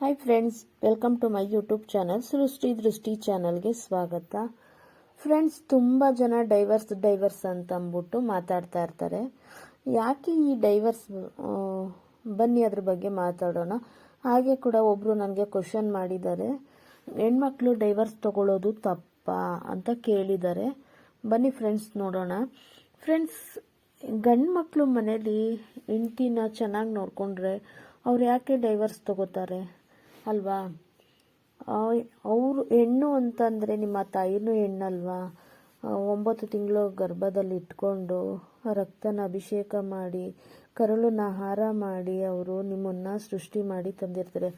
Hi friends welcome to my YouTube channel Srishti Drishti ಚಾನಲ್ಗೆ ಸ್ವಾಗತ. Friends ತುಂಬ ಜನ ಡೈವರ್ಸ್ ಡೈವರ್ಸ್ ಅಂತ ಅಂದ್ಬಿಟ್ಟು ಮಾತಾಡ್ತಾ ಇರ್ತಾರೆ. ಯಾಕೆ ಈ ಡೈವರ್ಸ್ ಬನ್ನಿ ಅದ್ರ ಬಗ್ಗೆ ಮಾತಾಡೋಣ. ಹಾಗೆ ಕೂಡ ಒಬ್ಬರು ನನಗೆ ಕ್ವಶನ್ ಮಾಡಿದ್ದಾರೆ. ಹೆಣ್ಮಕ್ಳು ಡೈವರ್ಸ್ ತಗೊಳ್ಳೋದು ತಪ್ಪಾ ಅಂತ ಕೇಳಿದ್ದಾರೆ. ಬನ್ನಿ ಫ್ರೆಂಡ್ಸ್ ನೋಡೋಣ. ಫ್ರೆಂಡ್ಸ್ ಗಂಡು ಮಕ್ಕಳು ಮನೇಲಿ ಹೆಂಡ್ತಿನ ಚೆನ್ನಾಗಿ ನೋಡಿಕೊಂಡ್ರೆ ಅವ್ರು ಯಾಕೆ ಡೈವರ್ಸ್ ತಗೋತಾರೆ? ಅಲ್ವಾ? ಅವರು ಹೆಣ್ಣು ಅಂತಂದರೆ ನಿಮ್ಮ ತಾಯಿನೂ ಹೆಣ್ಣಲ್ವಾ? ಒಂಬತ್ತು ತಿಂಗಳು ಗರ್ಭದಲ್ಲಿ ಇಟ್ಕೊಂಡು ರಕ್ತನ ಅಭಿಷೇಕ ಮಾಡಿ ಕರುಳನ್ನ ಹಾರ ಮಾಡಿ ಅವರು ನಿಮ್ಮನ್ನು ಸೃಷ್ಟಿ ಮಾಡಿ ತಂದಿರ್ತಾರೆ.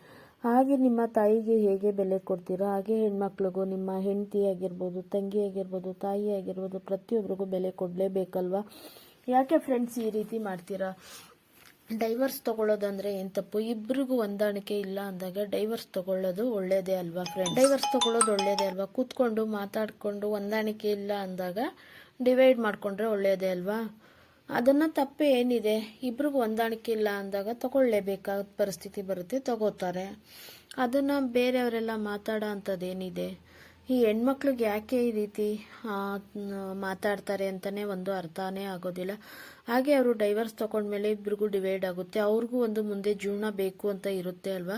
ಹಾಗೆ ನಿಮ್ಮ ತಾಯಿಗೆ ಹೇಗೆ ಬೆಲೆ ಕೊಡ್ತೀರೋ ಹಾಗೆ ಹೆಣ್ಮಕ್ಳಿಗೂ, ನಿಮ್ಮ ಹೆಂಡತಿ ಆಗಿರ್ಬೋದು, ತಂಗಿ ಆಗಿರ್ಬೋದು, ತಾಯಿ ಆಗಿರ್ಬೋದು ಪ್ರತಿಯೊಬ್ಬರಿಗೂ ಬೆಲೆ ಕೊಡಲೇಬೇಕಲ್ವಾ? ಯಾಕೆ ಫ್ರೆಂಡ್ಸ್ ಈ ರೀತಿ ಮಾಡ್ತೀರಾ? ಡೈವರ್ಸ್ ತಗೊಳ್ಳೋದಂದ್ರೆ ಏನ್ ತಪ್ಪು? ಇಬ್ರಿಗೂ ಹೊಂದಾಣಿಕೆ ಇಲ್ಲ ಅಂದಾಗ ಡೈವರ್ಸ್ ತಗೊಳ್ಳೋದು ಒಳ್ಳೇದೇ ಅಲ್ವಾ ಫ್ರೆಂಡ್ ಡೈವರ್ಸ್ ತಗೊಳ್ಳೋದು ಒಳ್ಳೇದೇ ಅಲ್ವಾ? ಕೂತ್ಕೊಂಡು, ಮಾತಾಡ್ಕೊಂಡು ಹೊಂದಾಣಿಕೆ ಇಲ್ಲ ಅಂದಾಗ ಡಿವೈಡ್ ಮಾಡ್ಕೊಂಡ್ರೆ ಒಳ್ಳೇದೇ ಅಲ್ವಾ? ಅದನ್ನ ತಪ್ಪು ಏನಿದೆ? ಇಬ್ರಿಗೂ ಹೊಂದಾಣಿಕೆ ಇಲ್ಲ ಅಂದಾಗ ತಗೊಳ್ಳೇಬೇಕಾದ ಪರಿಸ್ಥಿತಿ ಬರುತ್ತೆ, ತಗೋತಾರೆ. ಅದನ್ನ ಬೇರೆಯವರೆಲ್ಲ ಮಾತಾಡೋ ಅಂಥದ್ದೇನಿದೆ? ಈ ಹೆಣ್ಮಕ್ಳಿಗೆ ಯಾಕೆ ಈ ರೀತಿ ಮಾತಾಡ್ತಾರೆ ಅಂತಾನೆ ಒಂದು ಅರ್ಥನೇ ಆಗೋದಿಲ್ಲ. ಹಾಗೆ ಅವರು ಡೈವರ್ಸ್ ತಗೊಂಡ್ಮೇಲೆ ಇಬ್ಬರಿಗೂ ಡಿವೈಡ್ ಆಗುತ್ತೆ. ಅವ್ರಿಗೂ ಒಂದು ಮುಂದೆ ಜೀವನ ಬೇಕು ಅಂತ ಇರುತ್ತೆ ಅಲ್ವಾ?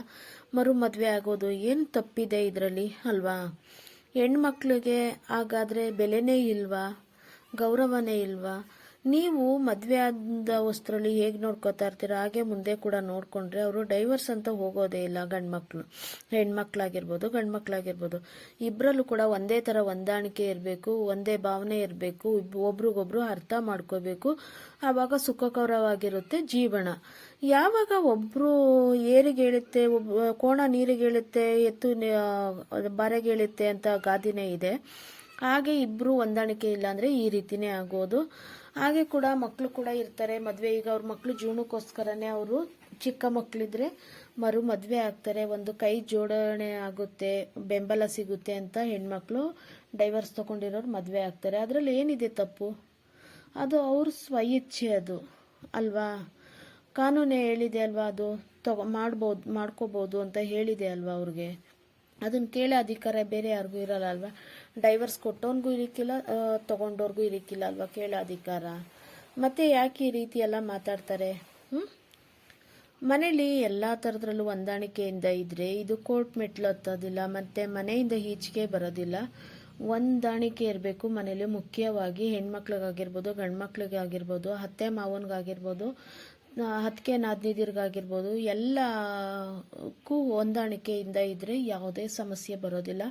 ಮರು ಮದುವೆ ಆಗೋದು ಏನು ತಪ್ಪಿದೆ ಇದರಲ್ಲಿ ಅಲ್ವಾ? ಹೆಣ್ಮಕ್ಳಿಗೆ ಹಾಗಾದರೆ ಬೆಲೆನೇ ಇಲ್ವಾ? ಗೌರವನೇ ಇಲ್ವಾ? ನೀವು ಮದುವೆ ಆದ ವಸ್ತ್ರಲ್ಲಿ ಹೇಗೆ ನೋಡ್ಕೋತಾ ಇರ್ತೀರ? ಹಾಗೆ ಮುಂದೆ ಕೂಡ ನೋಡ್ಕೊಂಡ್ರೆ ಅವರು ಡೈವರ್ಸ್ ಅಂತ ಹೋಗೋದೇ ಇಲ್ಲ ಗಂಡ್ಮಕ್ಳು. ಹೆಣ್ಮಕ್ಳಾಗಿರ್ಬೋದು, ಗಂಡ್ಮಕ್ಳಾಗಿರ್ಬೋದು. ಇಬ್ಬರಲ್ಲೂ ಕೂಡ ಒಂದೇ ಥರ ಹೊಂದಾಣಿಕೆ ಇರಬೇಕು, ಒಂದೇ ಭಾವನೆ ಇರಬೇಕು ಒಬ್ರಿಗೊಬ್ರು ಅರ್ಥ ಮಾಡ್ಕೋಬೇಕು. ಆವಾಗ ಸುಖಕರವಾಗಿರುತ್ತೆ ಜೀವನ. ಯಾವಾಗ ಒಬ್ರು ಏರಿಗೇಳುತ್ತೆ ಒಬ್ಬ ಕೋಣ ನೀರಿಗೇಳುತ್ತೆ ಎತ್ತು ಬಾರೆಗೆ ಬರೆಗೇಳುತ್ತೆ ಅಂತ ಗಾದಿನೇ ಇದೆ. ಹಾಗೆ ಇಬ್ರು ಹೊಂದಾಣಿಕೆ ಇಲ್ಲ ಅಂದ್ರೆ ಈ ರೀತಿನೇ ಆಗೋದು. ಹಾಗೆ ಕೂಡ ಮಕ್ಕಳು ಕೂಡ ಇರ್ತಾರೆ, ಮದ್ವೆ. ಈಗ ಅವ್ರ ಮಕ್ಕಳು ಜೀವನಕ್ಕೋಸ್ಕರನೇ ಅವರು ಚಿಕ್ಕ ಮಕ್ಕಳಿದ್ರೆ ಮರು ಮದ್ವೆ ಆಗ್ತಾರೆ. ಒಂದು ಕೈ ಜೋಡಣೆ ಆಗುತ್ತೆ, ಬೆಂಬಲ ಸಿಗುತ್ತೆ ಅಂತ ಹೆಣ್ಮಕ್ಳು ಡೈವರ್ಸ್ ತಗೊಂಡಿರೋರು ಮದ್ವೆ ಆಗ್ತಾರೆ. ಅದ್ರಲ್ಲಿ ಏನಿದೆ ತಪ್ಪು? ಅದು ಅವ್ರ ಸ್ವಇಚ್ಛೆ ಅದು, ಅಲ್ವಾ? ಕಾನೂನೇ ಹೇಳಿದೆ ಅಲ್ವಾ ಅದು? ತಗೋ, ಮಾಡ್ಬೋದು, ಮಾಡ್ಕೋಬೋದು ಅಂತ ಹೇಳಿದೆ ಅಲ್ವಾ ಅವ್ರಿಗೆ? ಅದನ್ನ ಕೇಳೋ ಅಧಿಕಾರ ಬೇರೆ ಯಾರಿಗೂ ಇರಲ್ಲ ಅಲ್ವಾ? ಡೈವರ್ಸ್ ಕೊಟ್ಟವನ್ಗೂ ಇರಿಕ್ಕಿಲ್ಲ ಆ, ತಗೊಂಡೋರ್ಗೂ ಇರಿಕ್ಕಿಲ್ಲ ಅಲ್ವಾ ಕೇಳೋ ಅಧಿಕಾರ? ಮತ್ತೆ ಯಾಕೆ ಈ ರೀತಿ ಎಲ್ಲ ಮಾತಾಡ್ತಾರೆ? ಹ್ಮ್? ಮನೇಲಿ ಎಲ್ಲಾ ಥರದ್ರಲ್ಲೂ ಹೊಂದಾಣಿಕೆಯಿಂದ ಇದ್ರೆ ಇದು ಕೋರ್ಟ್ ಮೆಟ್ಲು ಹತ್ತೋದಿಲ್ಲ ಮತ್ತೆ ಮನೆಯಿಂದ ಈಚೆಗೆ ಬರೋದಿಲ್ಲ. ಹೊಂದಾಣಿಕೆ ಇರಬೇಕು ಮನೇಲಿ ಮುಖ್ಯವಾಗಿ ಹೆಣ್ಮಕ್ಳಿಗಾಗಿರ್ಬೋದು ಗಂಡ್ಮಕ್ಳಿಗೆ ಆಗಿರ್ಬೋದು ಅತ್ತೆ ಮಾವನ್ಗಾಗಿರ್ಬೋದು. ಹತ್ಕೆ ನಾದ್ನಿದಿರ್ಗಾಗಿರ್ಬೋದು, ಎಲ್ಲಕ್ಕೂ ಹೊಂದಾಣಿಕೆಯಿಂದ ಇದ್ದರೆ ಯಾವುದೇ ಸಮಸ್ಯೆ ಬರೋದಿಲ್ಲ.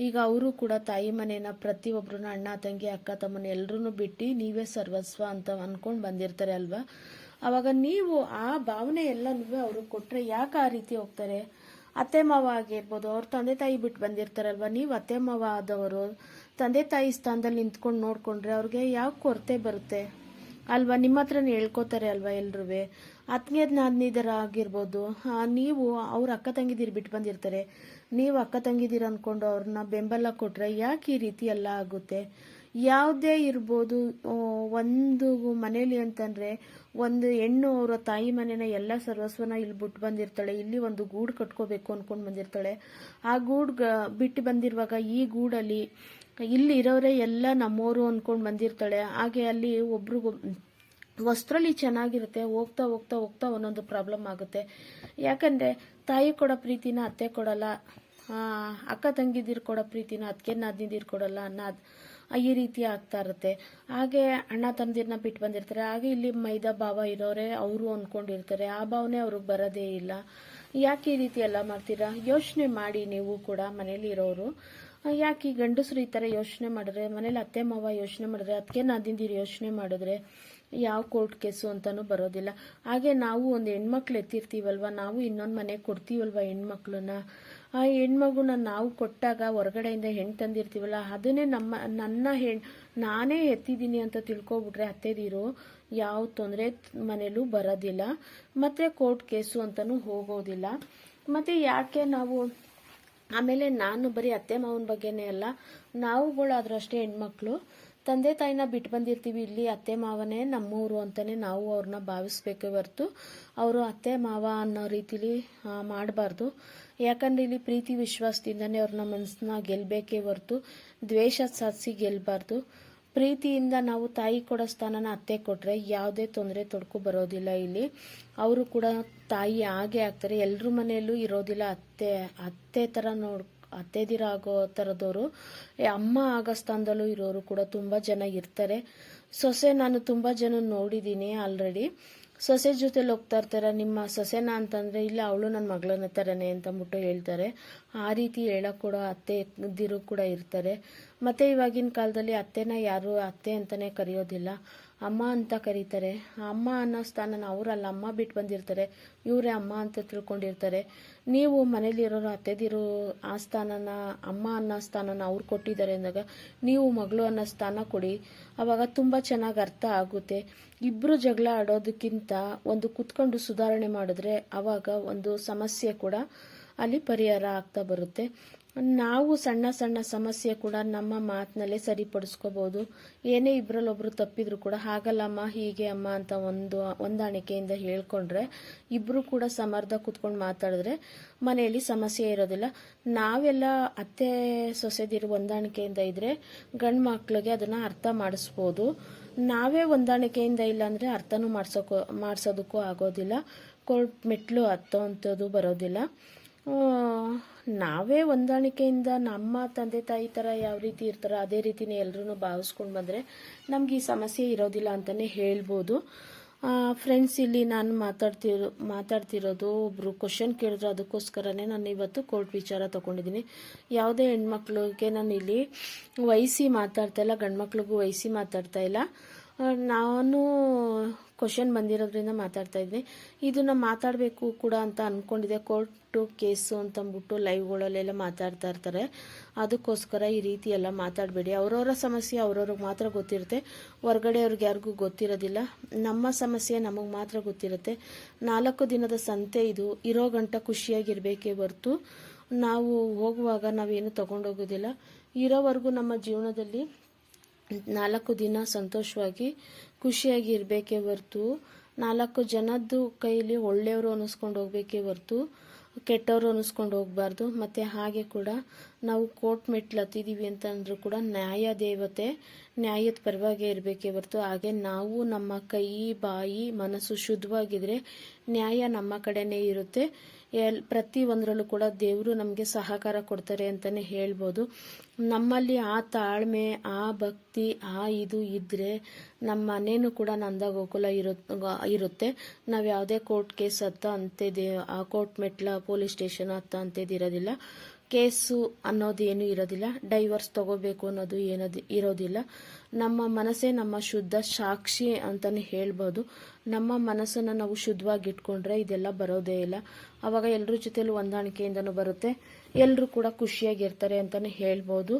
ಈಗ ಅವರು ಕೂಡ ತಾಯಿ ಮನೇನ ಪ್ರತಿಯೊಬ್ಬರನ್ನ ಅಣ್ಣ, ತಂಗಿ, ಅಕ್ಕ, ತಮ್ಮನ ಎಲ್ಲರೂ ಬಿಟ್ಟು ನೀವೇ ಸರ್ವಸ್ವ ಅಂತ ಅಂದ್ಕೊಂಡು ಬಂದಿರ್ತಾರೆ ಅಲ್ವಾ? ಆವಾಗ ನೀವು ಆ ಭಾವನೆ ಎಲ್ಲನೂ ಅವ್ರಿಗೆ ಕೊಟ್ಟರೆ ಯಾಕೆ ಆ ರೀತಿ ಹೋಗ್ತಾರೆ? ಅತ್ತೆ, ಮಾವ ಆಗಿರ್ಬೋದು, ಅವ್ರ ತಂದೆ, ತಾಯಿ ಬಿಟ್ಟು ಬಂದಿರ್ತಾರಲ್ವ? ನೀವು ಅತ್ತೆ, ಮಾವ ಆದವರು, ತಂದೆ, ತಾಯಿ ಸ್ಥಾನದಲ್ಲಿ ನಿಂತ್ಕೊಂಡು ನೋಡಿಕೊಂಡ್ರೆ ಅವ್ರಿಗೆ ಯಾವ ಕೊರತೆ ಬರುತ್ತೆ? ಅಲ್ವಾ, ನಿಮ್ಮ ಹತ್ರನೇ ಹೇಳ್ಕೊತಾರೆ ಅಲ್ವಾ ಎಲ್ರೂ ಹತ್ನೇದ್ ನಾದ್ನಿದರ ಆಗಿರ್ಬೋದು. ನೀವು ಅವ್ರ ಅಕ್ಕ ತಂಗಿದಿರು ಬಿಟ್ಟು ಬಂದಿರ್ತಾರೆ. ನೀವು ಅಕ್ಕ ತಂಗಿದಿರ ಅಂದ್ಕೊಂಡು ಅವ್ರನ್ನ ಬೆಂಬಲ ಕೊಟ್ರೆ ಯಾಕೆ ಈ ರೀತಿ ಎಲ್ಲ ಆಗುತ್ತೆ? ಯಾವುದೇ ಇರ್ಬೋದು ಒಂದು ಮನೇಲಿ ಅಂತಂದ್ರೆ ಒಂದು ಹೆಣ್ಣು ಅವರ ತಾಯಿ ಮನೆನ ಎಲ್ಲ ಸರ್ವಸ್ವನ ಇಲ್ಲಿ ಬಿಟ್ಟು ಬಂದಿರ್ತಾಳೆ. ಇಲ್ಲಿ ಒಂದು ಗೂಡು ಕಟ್ಕೋಬೇಕು ಅನ್ಕೊಂಡು ಬಂದಿರ್ತಾಳೆ. ಆ ಗೂಡು ಬಿಟ್ಟು ಬಂದಿರುವಾಗ ಈ ಗೂಡಲ್ಲಿ ಇಲ್ಲಿ ಇರೋರೇ ಎಲ್ಲ ನಮ್ಮೋರು ಅನ್ಕೊಂಡು ಬಂದಿರ್ತಾಳೆ. ಹಾಗೆ ಅಲ್ಲಿ ಒಬ್ರಿಗೂ ವಸ್ತ್ರಲಿ ಚೆನ್ನಾಗಿರುತ್ತೆ. ಹೋಗ್ತಾ ಹೋಗ್ತಾ ಹೋಗ್ತಾ ಒಂದೊಂದು ಪ್ರಾಬ್ಲಮ್ ಆಗುತ್ತೆ. ಯಾಕಂದ್ರೆ ತಾಯಿ ಕೊಡೋ ಪ್ರೀತಿನ ಅತ್ತೆ ಕೊಡಲ್ಲ. ಅಕ್ಕ ತಂಗಿದಿರು ಕೊಡೋ ಪ್ರೀತಿನ ಅದಕ್ಕೆ ನಾದ್ನಿದಿರು ಕೊಡಲ್ಲ ಅನ್ನೋದು ಈ ರೀತಿ ಆಗ್ತಾ ಇರುತ್ತೆ. ಹಾಗೆ ಅಣ್ಣ ತಂದಿರ್ನ ಬಿಟ್ಟು ಬಂದಿರ್ತಾರೆ. ಹಾಗೆ ಇಲ್ಲಿ ಮೈದಾ ಭಾವ ಇರೋರೆ ಅವರು ಅನ್ಕೊಂಡಿರ್ತಾರೆ. ಆ ಭಾವನೆ ಅವ್ರಿಗೆ ಬರೋದೇ ಇಲ್ಲ. ಯಾಕೆ ಈ ರೀತಿ ಎಲ್ಲ ಮಾಡ್ತೀರಾ? ಯೋಚನೆ ಮಾಡಿ ನೀವು ಕೂಡ ಮನೇಲಿ ಇರೋರು. ಯಾಕೆ ಈ ಗಂಡಸರು ಈ ಥರ ಯೋಚನೆ ಮಾಡಿದ್ರೆ, ಮನೇಲಿ ಅತ್ತೆ, ಮಾವ ಯೋಚನೆ ಮಾಡಿದ್ರೆ ಅದಕ್ಕೆ ನಾದಿಂದಿರು ಯೋಚನೆ ಮಾಡಿದ್ರೆ ಯಾವ ಕೋರ್ಟ್ ಕೇಸು ಅಂತಾನು ಬರೋದಿಲ್ಲ. ಹಾಗೆ ನಾವು ಒಂದು ಹೆಣ್ಮಕ್ಳು ಎತ್ತಿರ್ತೀವಲ್ವ, ನಾವು ಇನ್ನೊಂದು ಮನೆ ಕೊಡ್ತೀವಲ್ವ ಹೆಣ್ಮಕ್ಳನ್ನ? ಆ ಹೆಣ್ಮಗುನ ನಾವು ಕೊಟ್ಟಾಗ ಹೊರಗಡೆಯಿಂದ ಹೆಣ್ಣು ತಂದಿರ್ತೀವಲ್ಲ, ಅದನ್ನೇ ನಮ್ಮ, ನನ್ನ ಹೆಣ್, ನಾನೇ ಎತ್ತಿದ್ದೀನಿ ಅಂತ ತಿಳ್ಕೊಬಿಟ್ರೆ ಅತ್ತೆದಿರು ಯಾವ ತೊಂದರೆ ಮನೇಲೂ ಬರೋದಿಲ್ಲ. ಮತ್ತೆ ಕೋರ್ಟ್ ಕೇಸು ಅಂತಾನು ಹೋಗೋದಿಲ್ಲ. ಮತ್ತೆ ಯಾಕೆ ನಾವು ಆಮೇಲೆ ನಾನು ಬರೀ ಅತ್ತೆ ಮಾವನ ಬಗ್ಗೆನೇ ಅಲ್ಲ, ನಾವುಗಳಾದ್ರೂ ಅಷ್ಟೇ ಹೆಣ್ಮಕ್ಳು. ತಂದೆ ತಾಯಿನ ಬಿಟ್ಟು ಬಂದಿರ್ತೀವಿ ಇಲ್ಲಿ ಅತ್ತೆ ಮಾವನೇ ನಮ್ಮೂರು ಅಂತಲೇ ನಾವು ಅವ್ರನ್ನ ಭಾವಿಸ್ಬೇಕೇ ಹೊರ್ತು ಅವರು ಅತ್ತೆ ಮಾವ ಅನ್ನೋ ರೀತಿಲಿ ಮಾಡಬಾರ್ದು. ಯಾಕಂದ್ರೆ ಇಲ್ಲಿ ಪ್ರೀತಿ ವಿಶ್ವಾಸದಿಂದನೇ ಅವ್ರನ್ನ ಮನಸ್ಸನ್ನ ಗೆಲ್ಲಬೇಕೇ ಹೊರತು, ದ್ವೇಷ ಸಾಧಿಸಿ ಗೆಲ್ಲಬಾರ್ದು ಪ್ರೀತಿಯಿಂದ ನಾವು ತಾಯಿ ಕೊಡೋ ಸ್ಥಾನನ ಅತ್ತೆ ಕೊಟ್ಟರೆ ಯಾವುದೇ ತೊಂದರೆ, ತೊಡಕು ಬರೋದಿಲ್ಲ ಇಲ್ಲಿ. ಅವರು ಕೂಡ ತಾಯಿ ಹಾಗೆ ಆಗ್ತಾರೆ. ಎಲ್ಲರ ಮನೆಯಲ್ಲೂ ಇರೋದಿಲ್ಲ. ಅತ್ತೆ ಅತ್ತೆ ಥರ ನೋಡ್, ಅತ್ತೆದಿರ ಆಗೋ ಥರದವರು ಅಮ್ಮ ಆಗೋ ಸ್ಥಾನದಲ್ಲೂ ಇರೋರು ಕೂಡ ತುಂಬ ಜನ ಇರ್ತಾರೆ. ಸೊಸೆ ನಾನು ತುಂಬ ಜನ ನೋಡಿದ್ದೀನಿ ಆಲ್ರೆಡಿ ಸೊಸೆ ಜೊತೆಲಿ ಹೋಗ್ತಾ ಇರ್ತಾರೆ ನಿಮ್ಮ ಸೊಸೆನ ಅಂತಂದರೆ, ಇಲ್ಲ, ಅವಳು ನನ್ನ ಮಗಳನ್ನ ಥರನೇ ಅಂತಂದ್ಬಿಟ್ಟು ಹೇಳ್ತಾರೆ. ಆ ರೀತಿ ಹೇಳೋಕೆ ಕೂಡ ಅತ್ತೆ ಇದ್ದಿರು ಕೂಡ ಇರ್ತಾರೆ. ಮತ್ತು ಇವಾಗಿನ ಕಾಲದಲ್ಲಿ ಅತ್ತೆನ ಯಾರು ಅತ್ತೆ ಅಂತಲೇ ಕರೆಯೋದಿಲ್ಲ. ಅಮ್ಮ ಅಂತ ಕರೀತಾರೆ. ಅಮ್ಮ ಅನ್ನೋ ಸ್ಥಾನನ ಅವರಲ್ಲ, ಅಮ್ಮ ಬಿಟ್ಟು ಬಂದಿರ್ತಾರೆ. ಇವರೇ ಅಮ್ಮ ಅಂತ ತಿಳ್ಕೊಂಡಿರ್ತಾರೆ. ನೀವು ಮನೇಲಿರೋರು ಅತ್ತೆದಿರು ಆ ಸ್ಥಾನನ, ಅಮ್ಮ ಅನ್ನೋ ಸ್ಥಾನನ ಅವ್ರು ಕೊಟ್ಟಿದ್ದಾರೆ ಅಂದಾಗ ನೀವು ಮಗಳು ಅನ್ನೋ ಸ್ಥಾನ ಕೊಡಿ. ಅವಾಗ ತುಂಬ ಚೆನ್ನಾಗಿ ಅರ್ಥ ಆಗುತ್ತೆ. ಇಬ್ಬರು ಜಗಳ ಆಡೋದಕ್ಕಿಂತ ಒಂದು ಕುತ್ಕೊಂಡು ಸುಧಾರಣೆ ಮಾಡಿದ್ರೆ ಅವಾಗ ಒಂದು ಸಮಸ್ಯೆ ಕೂಡ ಅಲ್ಲಿ ಪರಿಹಾರ ಆಗ್ತಾ ಬರುತ್ತೆ. ನಾವು ಸಣ್ಣ ಸಣ್ಣ ಸಮಸ್ಯೆ ಕೂಡ ನಮ್ಮ ಮಾತಿನಲ್ಲೇ ಸರಿಪಡಿಸ್ಕೋಬೋದು. ಏನೇ ಇಬ್ಬರಲ್ಲೊಬ್ರು ತಪ್ಪಿದ್ರು ಕೂಡ ಹಾಗಲ್ಲಮ್ಮ, ಹೀಗೆ ಅಮ್ಮ ಅಂತ ಒಂದು ಹೊಂದಾಣಿಕೆಯಿಂದ ಹೇಳ್ಕೊಂಡ್ರೆ ಇಬ್ರು ಕೂಡ ಸಮರ್ಧ ಕುತ್ಕೊಂಡು ಮಾತಾಡಿದ್ರೆ ಮನೆಯಲ್ಲಿ ಸಮಸ್ಯೆ ಇರೋದಿಲ್ಲ. ನಾವೆಲ್ಲ ಅತ್ತೆ ಸೊಸೆದಿರು ಹೊಂದಾಣಿಕೆಯಿಂದ ಇದ್ರೆ ಗಂಡು ಮಕ್ಳಿಗೆ ಅದನ್ನು ಅರ್ಥ ಮಾಡಿಸ್ಬೋದು. ನಾವೇ ಹೊಂದಾಣಿಕೆಯಿಂದ ಇಲ್ಲ ಅಂದ್ರೆ ಅರ್ಥನೂ ಮಾಡ್ಸೋಕೋ, ಮಾಡಿಸೋದಕ್ಕೂ ಆಗೋದಿಲ್ಲ. ಕೋರ್ಟ್ ಮೆಟ್ಲು ಹತ್ತೋ ಅಂಥದ್ದು ಬರೋದಿಲ್ಲ. ನಾವೇ ಹೊಂದಾಣಿಕೆಯಿಂದ ನಮ್ಮ ತಂದೆ ತಾಯಿ ಥರ ಯಾವ ರೀತಿ ಇರ್ತಾರೋ ಅದೇ ರೀತಿನೇ ಎಲ್ಲರೂ ಭಾವಿಸ್ಕೊಂಡು ಬಂದರೆ ನಮ್ಗೆ ಈ ಸಮಸ್ಯೆ ಇರೋದಿಲ್ಲ ಅಂತಲೇ ಹೇಳ್ಬೋದು. ಫ್ರೆಂಡ್ಸ್ ಇಲ್ಲಿ ನಾನು ಮಾತಾಡ್ತಿರೋ, ಮಾತಾಡ್ತಿರೋದು ಒಬ್ಬರು ಕ್ವಶನ್ ಕೇಳಿದ್ರು ಅದಕ್ಕೋಸ್ಕರನೇ ನಾನು ಇವತ್ತು ಕೋರ್ಟ್ ವಿಚಾರ ತೊಗೊಂಡಿದ್ದೀನಿ. ಯಾವುದೇ ಹೆಣ್ಮಕ್ಳಿಗೆ ನಾನು ಇಲ್ಲಿ ವಹಿಸಿ ಮಾತಾಡ್ತಾ ಇಲ್ಲ, ಗಂಡ್ಮಕ್ಳಿಗೂ ವಹಿಸಿ ಮಾತಾಡ್ತಾ ಇಲ್ಲ. ನಾನು ಕ್ವಶನ್ ಬಂದಿರೋದ್ರಿಂದ ಮಾತಾಡ್ತಾ ಇದ್ದೀನಿ ಇದನ್ನ ಮಾತಾಡಬೇಕು ಕೂಡ ಅಂತ ಅಂದ್ಕೊಂಡಿದ್ದೆ ಕೋರ್ಟು ಕೇಸು ಅಂತಂದ್ಬಿಟ್ಟು ಲೈವ್ಗಳಲ್ಲೆಲ್ಲ ಮಾತಾಡ್ತಾ ಇರ್ತಾರೆ. ಅದಕ್ಕೋಸ್ಕರ ಈ ರೀತಿ ಎಲ್ಲ ಮಾತಾಡಬೇಡಿ. ಅವರವರ ಸಮಸ್ಯೆ ಅವ್ರವ್ರಿಗೆ ಮಾತ್ರ ಗೊತ್ತಿರುತ್ತೆ. ಹೊರಗಡೆ ಅವ್ರಿಗೆ ಯಾರಿಗೂ ಗೊತ್ತಿರೋದಿಲ್ಲ. ನಮ್ಮ ಸಮಸ್ಯೆ ನಮಗೆ ಮಾತ್ರ ಗೊತ್ತಿರುತ್ತೆ. ನಾಲ್ಕು ದಿನದ ಸಂತೆ ಇದು. ಇರೋ ಗಂಟ ಖುಷಿಯಾಗಿರ್ಬೇಕೇ ಹೊರ್ತು. ನಾವು ಹೋಗುವಾಗ ನಾವೇನು ತಗೊಂಡೋಗೋದಿಲ್ಲ. ಇರೋವರೆಗೂ ನಮ್ಮ ಜೀವನದಲ್ಲಿ ನಾಲ್ಕು ದಿನ ಸಂತೋಷವಾಗಿ ಖುಷಿಯಾಗಿ ಇರಬೇಕೇ ಹೊರ್ತು, ನಾಲ್ಕು ಜನದ್ದು ಕೈಲಿ ಒಳ್ಳೆಯವರು ಅನ್ನಿಸ್ಕೊಂಡು ಹೋಗ್ಬೇಕೇ ಹೊರ್ತು, ಕೆಟ್ಟವರು ಅನಿಸ್ಕೊಂಡು ಹೋಗ್ಬಾರ್ದು. ಮತ್ತು ಹಾಗೆ ಕೂಡ ನಾವು ಕೋರ್ಟ್ ಮೆಟ್ಲು ಹತ್ತಿದ್ದೀವಿ ಅಂತಂದ್ರೂ ಕೂಡ ನ್ಯಾಯ ದೇವತೆ ನ್ಯಾಯದ ಪರವಾಗಿ ಇರಬೇಕೇ ಹೊರ್ತು. ಹಾಗೆ ನಾವು ನಮ್ಮ ಕೈ, ಬಾಯಿ, ಮನಸ್ಸು ಶುದ್ಧವಾಗಿದ್ರೆ ನ್ಯಾಯ ನಮ್ಮ ಕಡೆನೇ ಇರುತ್ತೆ. ಎಲ್ ಪ್ರತಿ ಒಂದರಲ್ಲೂ ಕೂಡ ದೇವರು ನಮಗೆ ಸಹಕಾರ ಕೊಡ್ತಾರೆ ಅಂತಲೇ ಹೇಳ್ಬೋದು. ನಮ್ಮಲ್ಲಿ ಆ ತಾಳ್ಮೆ, ಆ ಭಕ್ತಿ, ಆ ಇದು ಇದ್ದರೆ ನಮ್ಮ ಮನೇನು ಕೂಡ ನಂದ ಗೋಕುಲ ಇರು ಇರುತ್ತೆ. ನಾವು ಯಾವುದೇ ಕೋರ್ಟ್ ಕೇಸ್ ಹತ್ತ ಅಂತಿದೆ ಆ ಕೋರ್ಟ್ ಮೆಟ್ಲ, ಪೊಲೀಸ್ ಸ್ಟೇಷನ್ ಹತ್ತ ಅಂತ ಇರೋದಿಲ್ಲ. ಕೇಸು ಅನ್ನೋದು ಏನೂ ಇರೋದಿಲ್ಲ. ಡೈವರ್ಸ್ ತಗೋಬೇಕು ಅನ್ನೋದು ಏನದು ಇರೋದಿಲ್ಲ. ನಮ್ಮ ಮನಸ್ಸೇ ನಮ್ಮ ಶುದ್ಧ ಸಾಕ್ಷಿ ಅಂತಲೇ ಹೇಳ್ಬೋದು. ನಮ್ಮ ಮನಸ್ಸನ್ನು ನಾವು ಶುದ್ಧವಾಗಿ ಇಟ್ಕೊಂಡ್ರೆ ಇದೆಲ್ಲ ಬರೋದೇ ಇಲ್ಲ. ಆವಾಗ ಎಲ್ಲರ ಜೊತೆಲೂ ಹೊಂದಾಣಿಕೆಯಿಂದನೂ ಬರುತ್ತೆ. ಎಲ್ಲರೂ ಕೂಡ ಖುಷಿಯಾಗಿರ್ತಾರೆ ಅಂತಲೇ ಹೇಳ್ಬೋದು.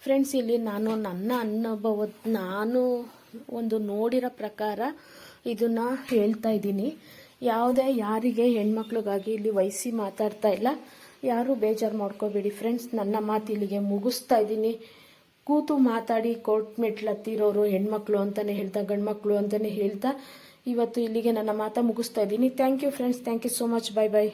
ಫ್ರೆಂಡ್ಸ್ ಇಲ್ಲಿ ನಾನು ನನ್ನ ಅನುಭವ ನಾನು ಒಂದು ನೋಡಿರೋ ಪ್ರಕಾರ ಇದನ್ನ ಹೇಳ್ತಾ ಇದ್ದೀನಿ. ಯಾವುದೇ ಯಾರಿಗೆ ಹೆಣ್ಮಕ್ಳಿಗಾಗಿ ಇಲ್ಲಿ ವಹಿಸಿ ಮಾತಾಡ್ತಾ ಇಲ್ಲ. ಯಾರು ಬೇಜಾರು ಮಾಡ್ಕೋಬೇಡಿ ಫ್ರೆಂಡ್ಸ್ ನನ್ನ ಮಾತು ಇಲ್ಲಿಗೆ ಮುಗಿಸ್ತಾ ಇದ್ದೀನಿ. ಕೂತು ಮಾತಾಡಿ ಕೋರ್ಟ್ ಮೆಟ್ಲು ಹತ್ತಿರೋರು, ಹೆಣ್ಮಕ್ಳು ಅಂತಲೇ ಹೇಳ್ತಾ, ಗಂಡ್ಮಕ್ಳು ಅಂತಲೇ ಹೇಳ್ತಾ, ಇವತ್ತು ಇಲ್ಲಿಗೆ ನನ್ನ ಮಾತಾ ಮುಗಿಸ್ತಾ ಇದ್ದೀನಿ. Thank you friends thank you so much bye bye